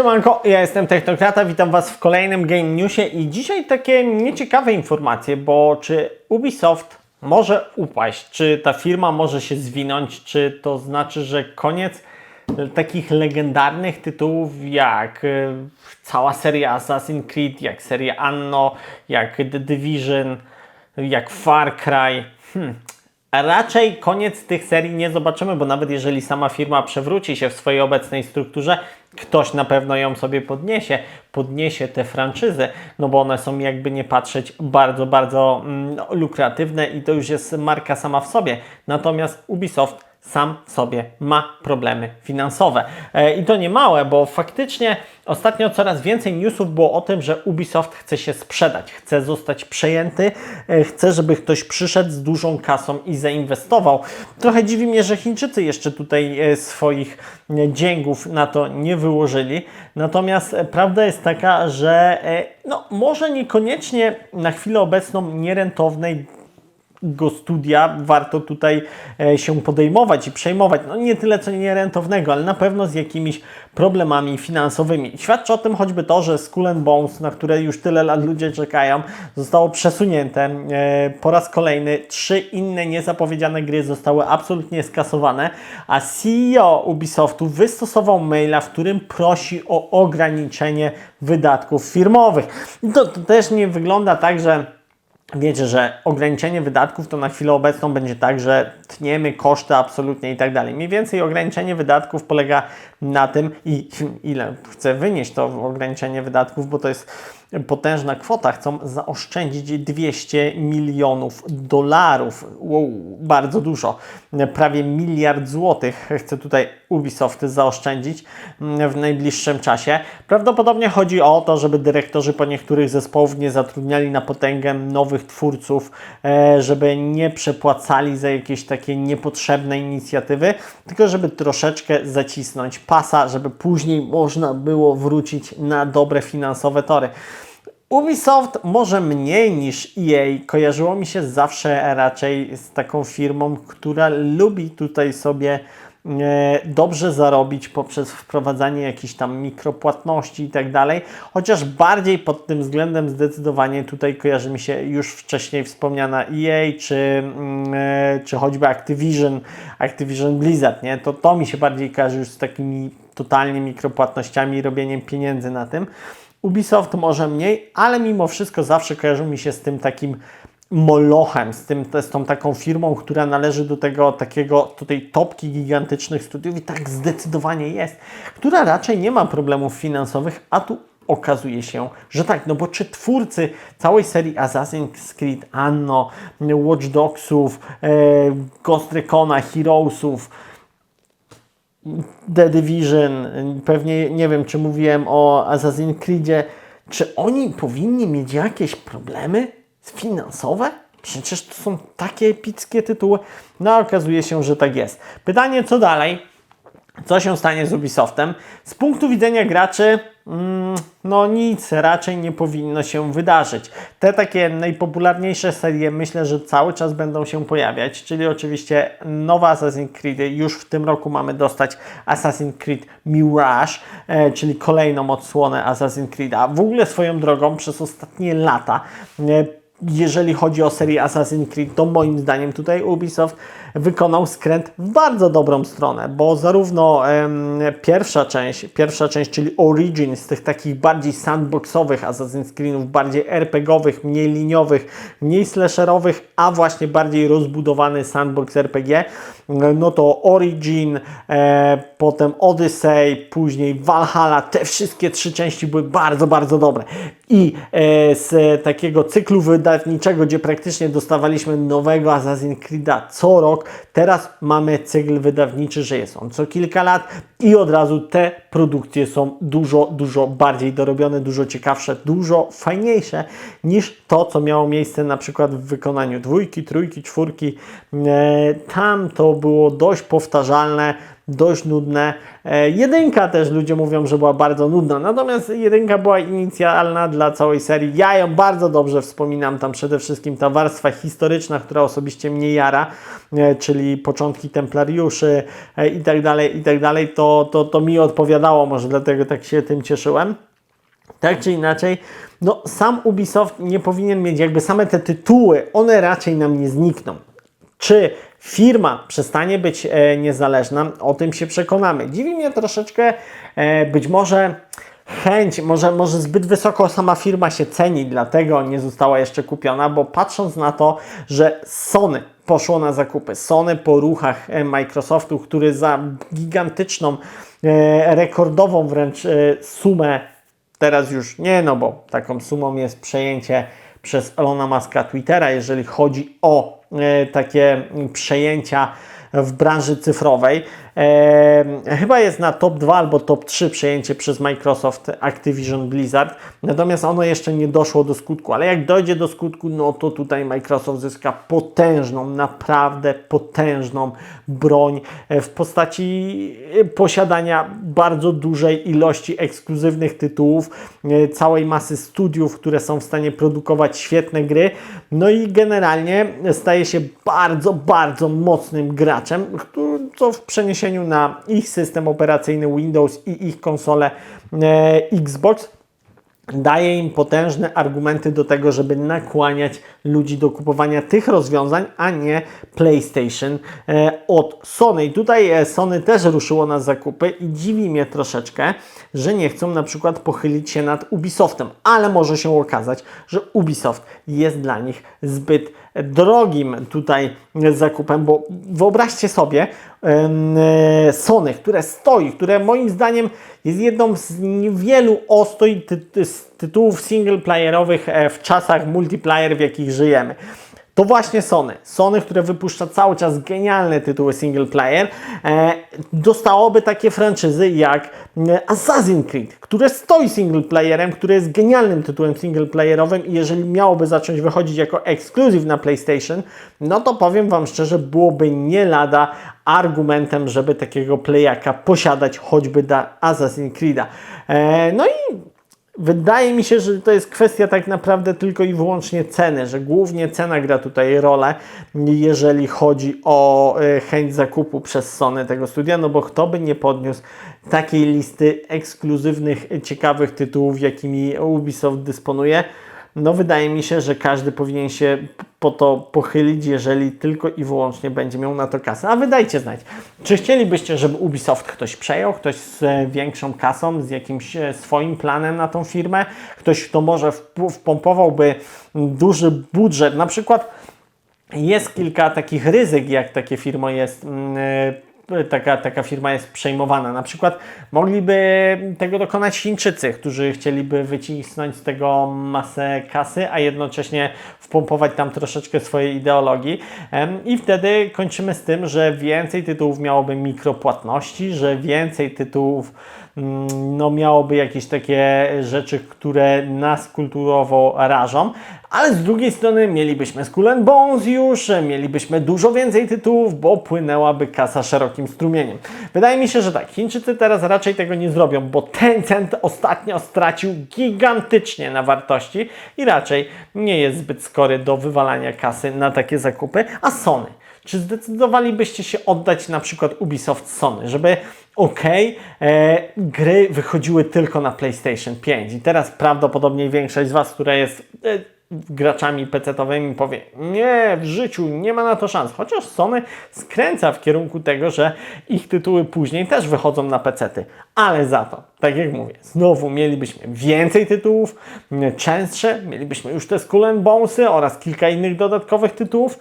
Siemanko, ja jestem Technokrata, witam Was w kolejnym Game Newsie i dzisiaj takie nieciekawe informacje, bo czy Ubisoft może upaść, czy ta firma może się zwinąć, czy to znaczy, że koniec takich legendarnych tytułów jak y, cała seria Assassin's Creed, jak seria Anno, jak The Division, jak Far Cry. Hmm. Raczej koniec tych serii nie zobaczymy, bo nawet jeżeli sama firma przewróci się w swojej obecnej strukturze, ktoś na pewno ją sobie podniesie, podniesie te franczyzy, no bo one są jakby nie patrzeć bardzo, bardzo mm, lukratywne i to już jest marka sama w sobie. Natomiast Ubisoft sam sobie ma problemy finansowe. E, I to nie małe, bo faktycznie ostatnio coraz więcej newsów było o tym, że Ubisoft chce się sprzedać, chce zostać przejęty, e, chce, żeby ktoś przyszedł z dużą kasą i zainwestował. Trochę dziwi mnie, że Chińczycy jeszcze tutaj e, swoich dzięgów na to nie wyłożyli. Natomiast prawda jest taka, że no, może niekoniecznie na chwilę obecną nierentownej go studia warto tutaj e, się podejmować i przejmować. No nie tyle co nierentownego, ale na pewno z jakimiś problemami finansowymi. Świadczy o tym choćby to, że Skull Bones, na które już tyle lat ludzie czekają, zostało przesunięte e, po raz kolejny. Trzy inne niezapowiedziane gry zostały absolutnie skasowane, a CEO Ubisoftu wystosował maila, w którym prosi o ograniczenie wydatków firmowych. To, to też nie wygląda tak, że Wiecie, że ograniczenie wydatków to na chwilę obecną będzie tak, że tniemy koszty absolutnie i tak dalej. Mniej więcej ograniczenie wydatków polega na tym i ile chcę wynieść to ograniczenie wydatków, bo to jest potężna kwota. Chcą zaoszczędzić 200 milionów dolarów. Wow, bardzo dużo. Prawie miliard złotych chce tutaj Ubisoft zaoszczędzić w najbliższym czasie. Prawdopodobnie chodzi o to, żeby dyrektorzy po niektórych zespołów nie zatrudniali na potęgę nowych twórców, e, żeby nie przepłacali za jakieś takie niepotrzebne inicjatywy, tylko żeby troszeczkę zacisnąć pasa, żeby później można było wrócić na dobre finansowe tory. Ubisoft może mniej niż EA kojarzyło mi się zawsze raczej z taką firmą, która lubi tutaj sobie e, dobrze zarobić poprzez wprowadzanie jakichś tam mikropłatności i tak dalej, chociaż bardziej pod tym względem zdecydowanie tutaj kojarzy mi się już wcześniej wspomniana EA czy, mm, e, czy choćby Activision, Activision Blizzard, nie? To, to mi się bardziej kojarzy już z takimi totalnie mikropłatnościami i robieniem pieniędzy na tym. Ubisoft może mniej, ale mimo wszystko zawsze kojarzył mi się z tym takim molochem, z, tym, z tą taką firmą, która należy do tego takiego tutaj topki gigantycznych studiów i tak zdecydowanie jest, która raczej nie ma problemów finansowych, a tu okazuje się, że tak, no bo czy twórcy całej serii Assassin's Creed, Anno, Watch Dogsów, e, Ghost Recona, Heroesów, The Division, pewnie nie wiem, czy mówiłem o Assassin's Creedzie, czy oni powinni mieć jakieś problemy finansowe? Przecież to są takie epickie tytuły. No, okazuje się, że tak jest. Pytanie, co dalej? Co się stanie z Ubisoftem? Z punktu widzenia graczy, mm, no nic raczej nie powinno się wydarzyć. Te takie najpopularniejsze serie myślę, że cały czas będą się pojawiać, czyli oczywiście nowa Assassin's Creed. Już w tym roku mamy dostać Assassin's Creed Mirage, e, czyli kolejną odsłonę Assassin's Creed. A w ogóle swoją drogą przez ostatnie lata e, jeżeli chodzi o serię Assassin's Creed, to moim zdaniem tutaj Ubisoft wykonał skręt w bardzo dobrą stronę, bo zarówno em, pierwsza część, pierwsza część, czyli Origins, tych takich bardziej sandboxowych Assassin's Creedów, bardziej RPGowych, mniej liniowych, mniej slasherowych, a właśnie bardziej rozbudowany sandbox RPG, no to Origin, e, potem Odyssey, później Valhalla, te wszystkie trzy części były bardzo, bardzo dobre. I e, z takiego cyklu wydawniczego, gdzie praktycznie dostawaliśmy nowego Assassin's Creed'a co rok, teraz mamy cykl wydawniczy, że jest on co kilka lat i od razu te produkcje są dużo, dużo bardziej dorobione, dużo ciekawsze, dużo fajniejsze niż to, co miało miejsce na przykład w wykonaniu dwójki, trójki, czwórki. E, tam to było dość powtarzalne, dość nudne. E, jedynka też ludzie mówią, że była bardzo nudna, natomiast jedynka była inicjalna dla całej serii. Ja ją bardzo dobrze wspominam, tam przede wszystkim ta warstwa historyczna, która osobiście mnie jara, e, czyli początki templariuszy e, i tak dalej, i tak dalej, to, to, to mi odpowiadało, może dlatego tak się tym cieszyłem. Tak czy inaczej, no sam Ubisoft nie powinien mieć jakby same te tytuły, one raczej nam nie znikną. Czy firma przestanie być e, niezależna? O tym się przekonamy. Dziwi mnie troszeczkę e, być może chęć, może, może zbyt wysoko sama firma się ceni, dlatego nie została jeszcze kupiona, bo patrząc na to, że Sony poszło na zakupy, Sony po ruchach e, Microsoftu, który za gigantyczną, rekordową wręcz sumę Teraz już nie, no bo taką sumą jest przejęcie przez Elona Muska Twittera, jeżeli chodzi o e, takie przejęcia w branży cyfrowej. E, chyba jest na top 2 albo top 3 przejęcie przez Microsoft Activision Blizzard, natomiast ono jeszcze nie doszło do skutku, ale jak dojdzie do skutku, no to tutaj Microsoft zyska potężną, naprawdę potężną broń w postaci posiadania bardzo dużej ilości ekskluzywnych tytułów, całej masy studiów, które są w stanie produkować świetne gry, no i generalnie staje się bardzo, bardzo mocnym graczem, co w przeniesieniu na ich system operacyjny Windows i ich konsolę e, Xbox daje im potężne argumenty do tego, żeby nakłaniać ludzi do kupowania tych rozwiązań, a nie PlayStation e, od Sony. I tutaj e, Sony też ruszyło na zakupy i dziwi mnie troszeczkę, że nie chcą na przykład pochylić się nad Ubisoftem, ale może się okazać, że Ubisoft jest dla nich zbyt drogim tutaj zakupem, bo wyobraźcie sobie Sony, które stoi, które moim zdaniem jest jedną z niewielu ty tytułów singleplayerowych e, w czasach multiplayer, w jakich żyjemy to właśnie Sony. Sony, które wypuszcza cały czas genialne tytuły single player, e, dostałoby takie franczyzy jak e, Assassin's Creed, które stoi single playerem, które jest genialnym tytułem single playerowym i jeżeli miałoby zacząć wychodzić jako ekskluzyw na PlayStation, no to powiem Wam szczerze, byłoby nie lada argumentem, żeby takiego playaka posiadać choćby dla Assassin's Creed'a. E, no i Wydaje mi się, że to jest kwestia tak naprawdę tylko i wyłącznie ceny, że głównie cena gra tutaj rolę, jeżeli chodzi o e, chęć zakupu przez Sony tego studia, no bo kto by nie podniósł takiej listy ekskluzywnych, ciekawych tytułów, jakimi Ubisoft dysponuje. No wydaje mi się, że każdy powinien się po to pochylić, jeżeli tylko i wyłącznie będzie miał na to kasę. A wydajcie znać, czy chcielibyście, żeby Ubisoft ktoś przejął, ktoś z e, większą kasą, z jakimś e, swoim planem na tą firmę, ktoś, kto może wpompowałby duży budżet, na przykład jest kilka takich ryzyk, jak takie firma jest mm, e, taka, taka firma jest przejmowana. Na przykład mogliby tego dokonać Chińczycy, którzy chcieliby wycisnąć z tego masę kasy, a jednocześnie wpompować tam troszeczkę swojej ideologii. I wtedy kończymy z tym, że więcej tytułów miałoby mikropłatności, że więcej tytułów no, miałoby jakieś takie rzeczy, które nas kulturowo rażą, ale z drugiej strony mielibyśmy Skull Bones już, mielibyśmy dużo więcej tytułów, bo płynęłaby kasa szerokim strumieniem. Wydaje mi się, że tak, Chińczycy teraz raczej tego nie zrobią, bo Tencent ostatnio stracił gigantycznie na wartości i raczej nie jest zbyt skory do wywalania kasy na takie zakupy, a Sony. Czy zdecydowalibyście się oddać na przykład Ubisoft Sony, żeby ok, e, gry wychodziły tylko na PlayStation 5 i teraz prawdopodobnie większość z Was, która jest e, graczami PC-owymi powie, nie, w życiu nie ma na to szans. Chociaż Sony skręca w kierunku tego, że ich tytuły później też wychodzą na PC-ty. Ale za to, tak jak mówię, znowu mielibyśmy więcej tytułów, częstsze, mielibyśmy już te Skull Bonesy oraz kilka innych dodatkowych tytułów.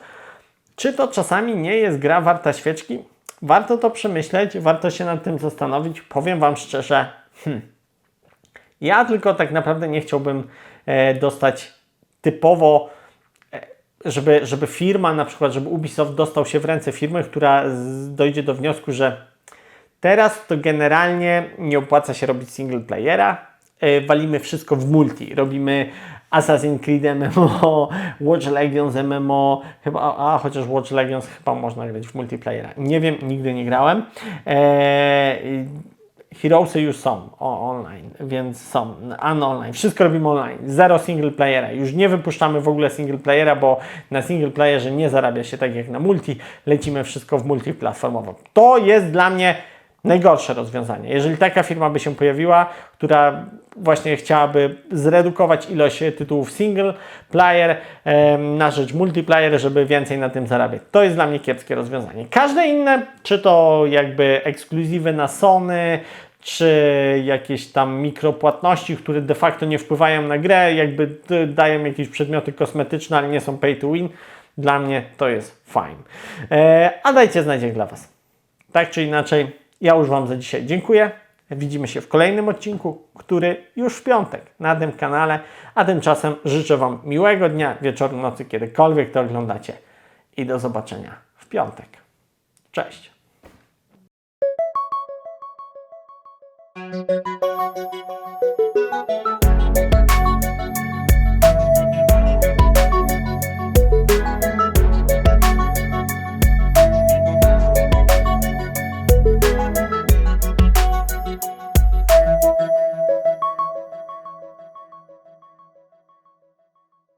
Czy to czasami nie jest gra warta świeczki? Warto to przemyśleć, warto się nad tym zastanowić. Powiem Wam szczerze, hmm, ja tylko tak naprawdę nie chciałbym e, dostać typowo, e, żeby, żeby firma, na przykład, żeby Ubisoft dostał się w ręce firmy, która dojdzie do wniosku, że teraz to generalnie nie opłaca się robić single playera, e, walimy wszystko w multi, robimy Assassin's Creed MMO, Watch Legions MMO, chyba, a chociaż Watch Legions chyba można grać w multiplayera. Nie wiem, nigdy nie grałem. Eee, Heroesy już są o, online, więc są, an online, wszystko robimy online, zero single playera, już nie wypuszczamy w ogóle single playera, bo na single playerze nie zarabia się tak jak na multi, lecimy wszystko w multiplatformowo. To jest dla mnie najgorsze rozwiązanie. Jeżeli taka firma by się pojawiła, która właśnie chciałaby zredukować ilość tytułów single player na rzecz multiplayer, żeby więcej na tym zarabiać. To jest dla mnie kiepskie rozwiązanie. Każde inne, czy to jakby ekskluzywy na Sony, czy jakieś tam mikropłatności, które de facto nie wpływają na grę, jakby dają jakieś przedmioty kosmetyczne, ale nie są pay to win. Dla mnie to jest fine. E, a dajcie znać jak dla Was. Tak czy inaczej, ja już Wam za dzisiaj dziękuję. Widzimy się w kolejnym odcinku, który już w piątek na tym kanale. A tymczasem życzę Wam miłego dnia, wieczoru, nocy, kiedykolwiek to oglądacie. I do zobaczenia w piątek. Cześć.